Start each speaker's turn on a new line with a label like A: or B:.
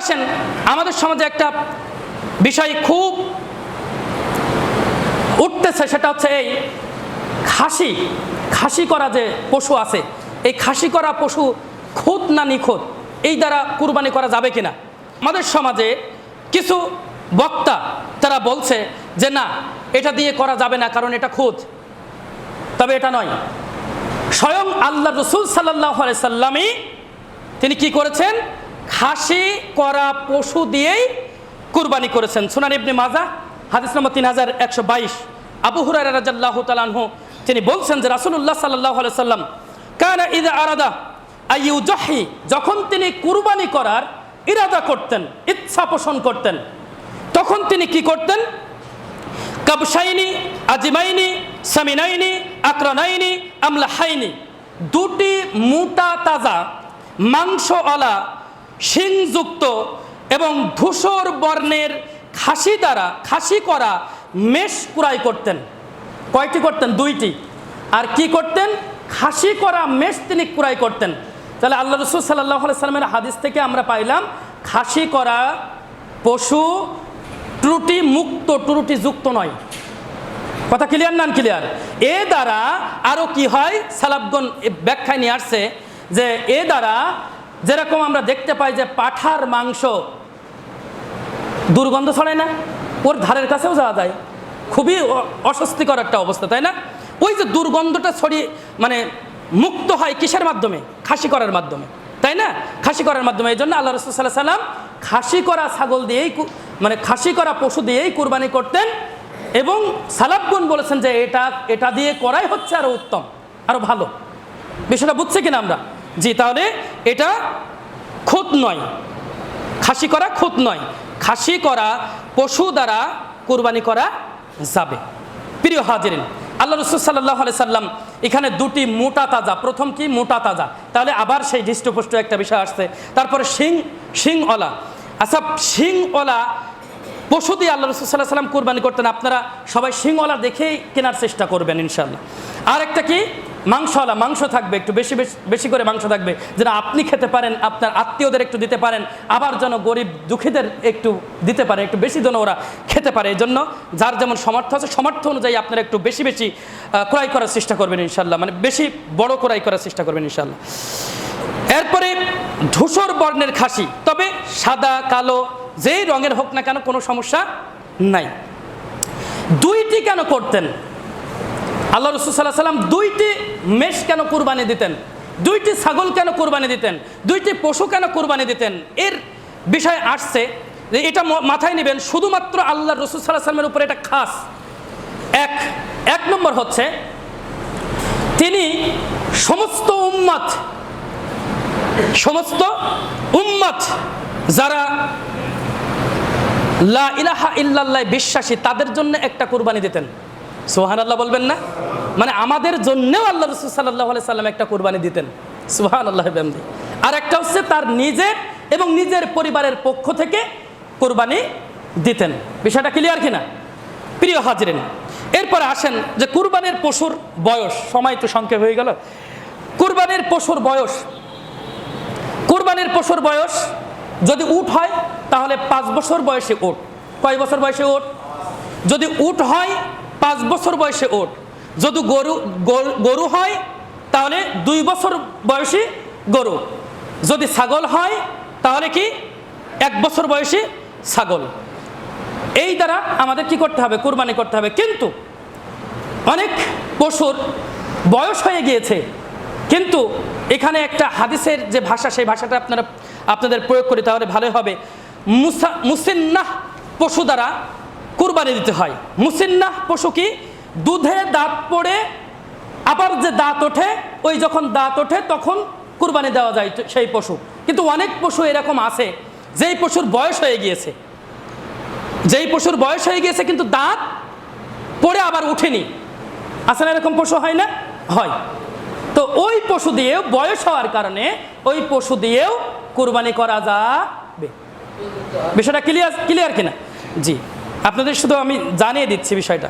A: আসেন আমাদের সমাজে একটা বিষয় খুব উঠতেছে, সেটা হচ্ছে এই খাসি খাসি করা যে পশু আছে, এই খাসি করা পশু খুদ না নিখুঁত, এই দ্বারা কুরবানি করা যাবে কিনা? আমাদের সমাজে কিছু বক্তা তারা বলছে যে, না, এটা দিয়ে করা যাবে না, কারণ এটা খুদ তবে এটা নয়। স্বয়ং আল্লাহ রসুল সাল্লাহ সাল্লামই তিনি কি করেছেন? খাসি, করা পশু দিয়েই কুরবানি করেছেন। সুনান ইবনে মাজা, হাদিস নম্বর তিন হাজার একশো বাইশ। আবু হুরাই রাজাল্লাহ তালানহু তিনি বলছেন যে রাসুল্লাহ সাল্লাহ সাল্লাম কানা ঈদ আরাদা আইউ জহি যখন তিনি কুরবানি করার ইরাদা করতেন, ইচ্ছা পোষণ করতেন, তখন তিনি কি করতেন? কাবসাইনি আজিমাইনি, সামিনাইনি, আকরানাইনি, আমলাহাইনি দুটি মোটা তাজা মাংসওয়ালা শিংযুক্ত এবং ধূসর বর্ণের খাসি দ্বারা, খাসি করা মেষ কুড়াই করতেন। কয়টি করতেন? দুইটি। আর কি করতেন? খাসি করা মেষ তিনি কুড়াই করতেন। তাহলে আল্লাহ রসুল সাল্লাহ সাল্লামের হাদিস থেকে আমরা পাইলাম, খাসি করা পশু ত্রুটি মুক্ত, ত্রুটি যুক্ত নয়। কথা ক্লিয়ার নান ক্লিয়ার এ দ্বারা আরও কি হয়? সালাবগন ব্যাখ্যায় নিয়ে আসছে যে, এ দ্বারা যেরকম আমরা দেখতে পাই যে পাঠার মাংস দুর্গন্ধ ছড়ায় না, ওর ধারের কাছেও যাওয়া যায়। খুবই অস্বস্তিকর একটা অবস্থা, তাই না? ওই যে দুর্গন্ধটা ছড়িয়ে মানে মুক্ত হয় কিসের মাধ্যমে? খাসি করার মাধ্যমে, তাই না? খাসি করার মাধ্যমে, এই জন্য আল্লাহ রসুল সাল্লাহ সাল্লাম খাসি করা ছাগল দিয়েই মানে খাসি করা পশু দিয়েই কুরবানি করতেন এবং সালাবগুন বলেছেন যে এটা এটা দিয়ে করাই হচ্ছে আরও উত্তম আরও ভালো। বিষয়টা বুঝছে কিনা আমরা? জি, তাহলে এটা খুদ নয়। খাসি করা খুদ নয়। খাসি করা পশু দ্বারা কুরবানি করা যাবে। প্রিয় হাজিরিন, আল্লাহ রসুল সাল্লাহ সাল্লাম এখানে দুটি মোটা তাজা, প্রথম কি? মোটা তাজা। তাহলে আবার সেই হৃষ্টপুষ্ট একটা বিষয় আসছে। তারপরে শিং, শিংওয়ালা। আচ্ছা শিংওয়ালা পশু দিয়ে আল্লাহ রসুল সাল্লাহ সাল্লাম কুরবানি করতেন। আপনারা সবাই শিংওয়ালা দেখেই কেনার চেষ্টা করবেন ইনশাল্লাহ আর একটা কি? মাংসওয়ালা, মাংস থাকবে, একটু বেশি বেশি করে মাংস থাকবে। যেটা আপনি খেতে পারেন, আপনার আত্মীয়দের একটু দিতে পারেন, আবার যেন গরিব দুঃখীদের একটু দিতে পারে, একটু বেশি যেন ওরা খেতে পারে। এই জন্য যার যেমন সামর্থ্য আছে, সামর্থ্য অনুযায়ী আপনারা একটু বেশি বেশি ক্রয় করার চেষ্টা করবেন ইনশাল্লাহ মানে বেশি বড় ক্রয় করার চেষ্টা করবেন ইনশাল্লাহ এরপরে ধূসর বর্ণের খাসি। তবে সাদা, কালো, যেই রঙের হোক না কেন কোনো সমস্যা নাই। দুইটি কেন করতেন? আল্লাহ রসুল সাল্লাহ সাল্লাম দুইটি মেষ কেন কুরবানি দিতেন? দুইটি ছাগল কেন কুরবানি দিতেন? দুইটি পশু কেন কুরবানি দিতেন? এর বিষয় আসছে যে এটা মাথায় নেবেন, শুধুমাত্র আল্লাহ রসুল সাল্লাহ সাল্লামের উপরে এটা খাস। এক এক নম্বর হচ্ছে, তিনি সমস্ত উম্মাত সমস্ত উম্মাত যারা লা ইলাহা ইল্লাল্লাহ বিশ্বাসী, তাদের জন্য একটা কুরবানি দিতেন। সোহান আল্লাহ বলবেন না? মানে আমাদের জন্যেও আল্লাহ রসুল সাল্লাহ সাল্লাম একটা কোরবানি দিতেন। সুহান আল্লাহ বেমদি আর একটা হচ্ছে তার নিজের এবং নিজের পরিবারের পক্ষ থেকে কুরবানি দিতেন। বিষয়টা ক্লিয়ার কিনা? প্রিয় হাজিরেন, এরপরে আসেন যে কুরবানির পশুর বয়স, সময় তো সংক্ষেপ হয়ে গেল। কুরবানির পশুর বয়স, কুরবানির পশুর বয়স যদি উট হয়, তাহলে পাঁচ বছর বয়সে উট। কয় বছর বয়সে উট? যদি উট হয় পাঁচ বছর বয়সে ওট যদি গরু, গরু- হয়, তাহলে দুই বছর বয়সী গরু। যদি ছাগল হয়, তাহলে কি? এক বছর বয়সী ছাগল। এই দ্বারা আমাদের কি করতে হবে? কুরবানি করতে হবে। কিন্তু অনেক পশুর বয়স হয়ে গিয়েছে। কিন্তু এখানে একটা হাদিসের যে ভাষা, সেই ভাষাটা আপনারা, আপনাদের প্রয়োগ করি তাহলে ভালোই হবে। মুসা, মুসিন্নাহ পশু দ্বারা কুরবানি দিতে হয়। মুসিন্নাহ পশু কি? দুধে দাঁত পড়ে, আবার যে দাঁত ওঠে, ওই যখন দাঁত ওঠে তখন কুরবানি দেওয়া যায় সেই পশু। কিন্তু অনেক পশু এরকম আছে, যেই পশুর বয়স হয়ে গিয়েছে। যেই পশুর বয়স হয়ে গিয়েছে কিন্তু দাঁত পড়ে আবার উঠেনি। আসলে এরকম পশু হয় না? হয়। তো ওই পশু দিয়েও বয়স হওয়ার কারণে ওই পশু দিয়েও কুরবানি করা যাবে। বিষয়টা ক্লিয়ার ক্লিয়ার কিনা? জি। আপনাদের শুধু আমি জানিয়ে দিচ্ছি বিষয়টা।